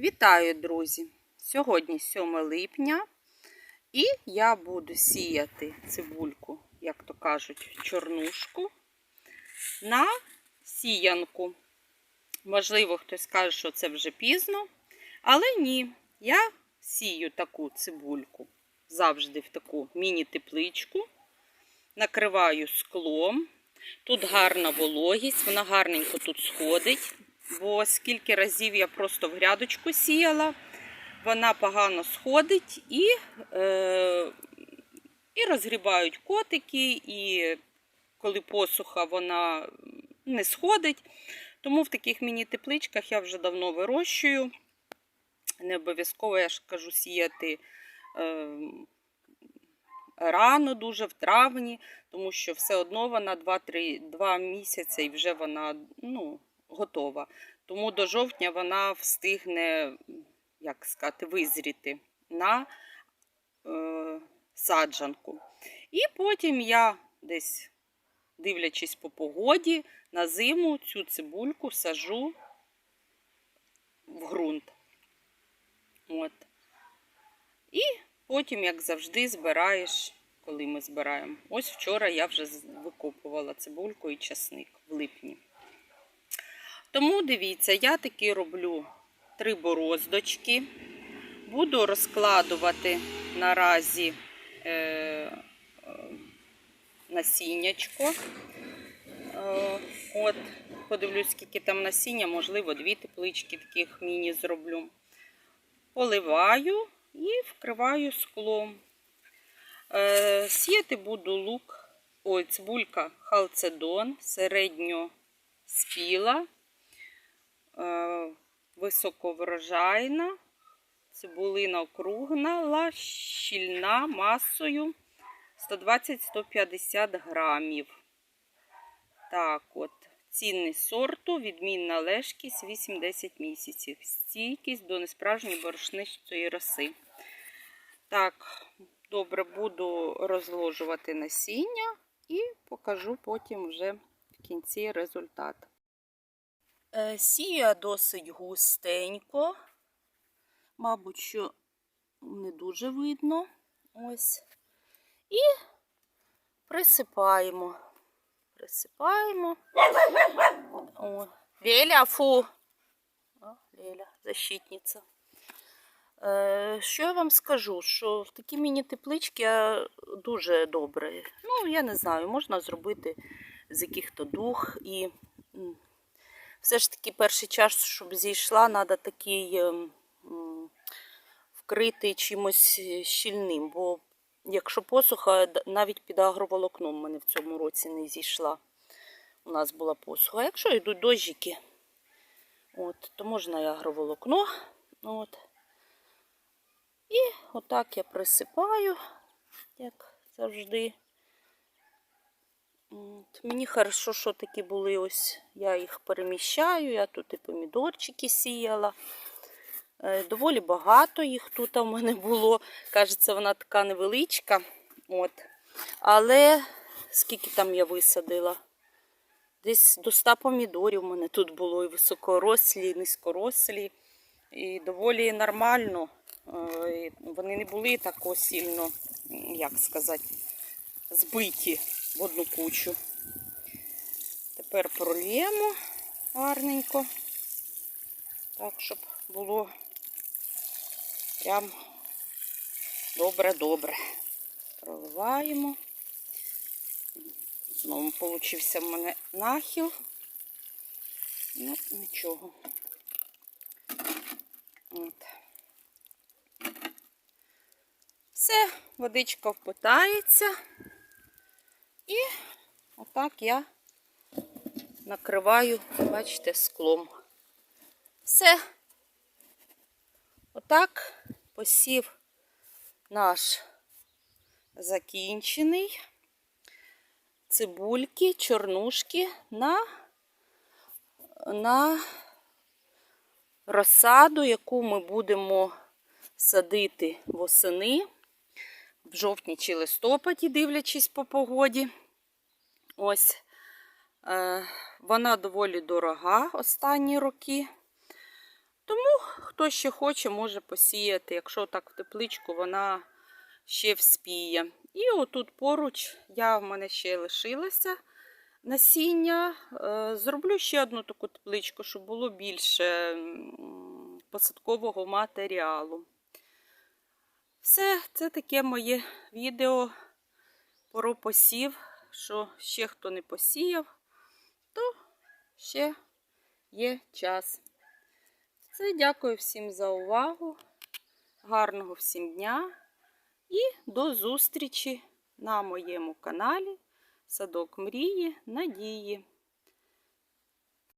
Вітаю, друзі! Сьогодні 7 липня, і я буду сіяти цибульку, як то кажуть, чорнушку на сіянку. Можливо, хтось скаже, що це вже пізно, але ні, я сію таку цибульку завжди в таку міні-тепличку, накриваю склом. Тут гарна вологість, вона гарненько тут сходить бо скільки разів я просто в грядочку сіяла, вона погано сходить і е, і розгрібають котики, і коли посуха, вона не сходить. Тому в таких міні-тепличках я вже давно вирощую. Не обов'язково, я ж кажу, сіяти е, рано, дуже в травні, тому що все одно вона 2-3 місяці і вже вона ну, готова. Тому до жовтня вона встигне, як сказати, визріти на е, саджанку. І потім я десь, дивлячись по погоді, на зиму цю цибульку сажу в ґрунт. От. І потім, як завжди, збираєш, коли ми збираємо. Ось вчора я вже викопувала цибульку і часник в липні. Тому дивіться, я таки роблю три бороздочки. Буду розкладувати наразі е, е, насіннячко. Е, от, подивлюсь, скільки там насіння, можливо, дві теплички таких міні зроблю. Поливаю і вкриваю склом. Е, сіяти буду лук, ой, цибулька халцедон, середньо спіла. Е, високоврожайна, цибулина округла, щільна масою 120-150 грамів. Так, от, цінний сорту, відмінна лежкість 8-10 місяців. Стійкість до несправжньої борошнистої роси. Так, добре, буду розложувати насіння і покажу потім вже в кінці результат. Е, сія досить густенько, мабуть, що не дуже видно. Ось. І присипаємо. Присипаємо. О, Леля, фу. О, Леля, защитниця. Е, що я вам скажу? Що такі міні-теплички дуже добре. Ну, я не знаю, можна зробити з яких-то дух і все ж таки перший час, щоб зійшла, треба такий ем, вкритий чимось щільним. Бо якщо посуха, навіть під агроволокном в мене в цьому році не зійшла. У нас була посуха. А якщо йдуть дощики, от, то можна і агроволокно. От. І отак я присипаю, як завжди. От. Мені хорошо, що такі були ось, я їх переміщаю, я тут і помідорчики сіяла. Е, доволі багато їх тут у мене було. Кажеться, вона така невеличка. От. Але скільки там я висадила? Десь до 100 помідорів у мене тут було і високорослі, і низькорослі. І доволі нормально. Е, вони не були так сильно, як сказати, збиті в одну кучу. Тепер прольємо гарненько, так, щоб було прям добре-добре. Проливаємо. Знову получився в мене нахил. Ну, нічого. От. Все, водичка впитається. І отак я накриваю, бачите, склом. Все. Отак посів наш закінчений. Цибульки, чорнушки на, на розсаду, яку ми будемо садити восени в жовтні чи листопаді, дивлячись по погоді. Ось е, вона доволі дорога останні роки. Тому, хто ще хоче, може посіяти. Якщо так в тепличку, вона ще вспіє. І отут поруч я в мене ще лишилося насіння. Е, Зроблю ще одну таку тепличку, щоб було більше посадкового матеріалу. Все, це таке моє відео про посів, що ще хто не посіяв, то ще є час. Це дякую всім за увагу. Гарного всім дня і до зустрічі на моєму каналі Садок Мрії Надії.